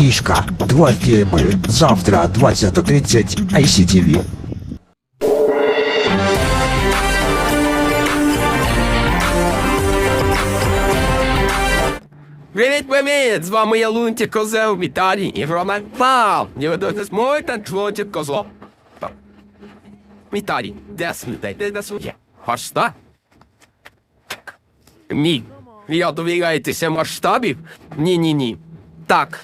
Кішка, два фільми. Завтра 20.30 ICTV. Привіт, привіт! З вами я Лунті Козел Віталій і Роман Пал. І ви дуже зможете Лунті Козло. Віталій, де смітай, де де своє? Масштаб? Ні. Я довіряєтеся масштабів? Ні-ні-ні. Так.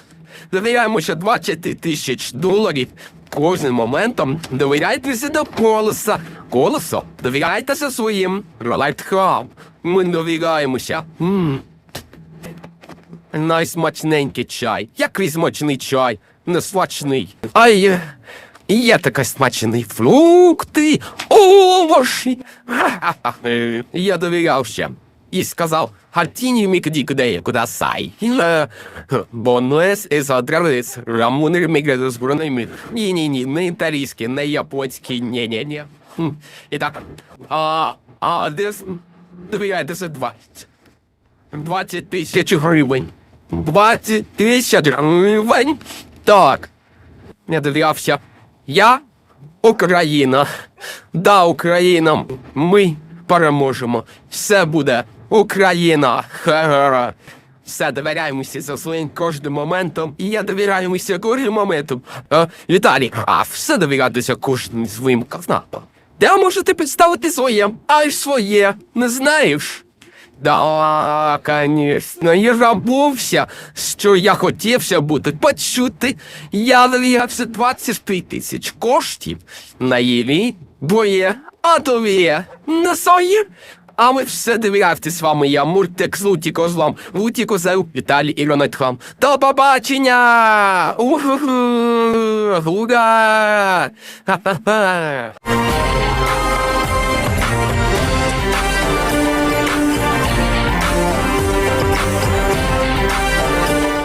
Довіряємося 20 тисяч доларів кожним моментом. Довіряйтеся до колеса. Колесо, довіряйтеся своїм ролайткам. Ми довіряємося. М. Найсмачненький чай. Який смачний чай? Не смачний. Ай, є такий смачний фрукти, овочі. Я довірявся. І сказав, Гартіні мікді куди кудасай. Е, Бонес із адрес, рамунер мігре з броними. Ні-ні-ні, не італійський, не японський, ні-ні-ні. Хм. І так, а, а, десь, довіряйтеся 20. 20 тисяч гривень. 20 тисяч гривень. Так. Не довірявся. Я Україна. Да, Україна. Ми переможемо. Все буде Україна. Ха-ха-ха. Все довіряємося за своїм кожним моментом, і я довіряємося кожним моментом. А, Віталій, а все довірятися кожним своїм казнапам. Де можете підставити своє? Ай своє, не знаєш? Да, конечно, я забувся, що я хотівся бути почути. Я довігався 25 тисяч коштів на їлі, боє, а тобі на своє. А ми все довіряєте з вами, я Муртек з Луті злом, Луті Козел, Віталій Ілонетхам. До побачення! Ура! Ха-ха-ха!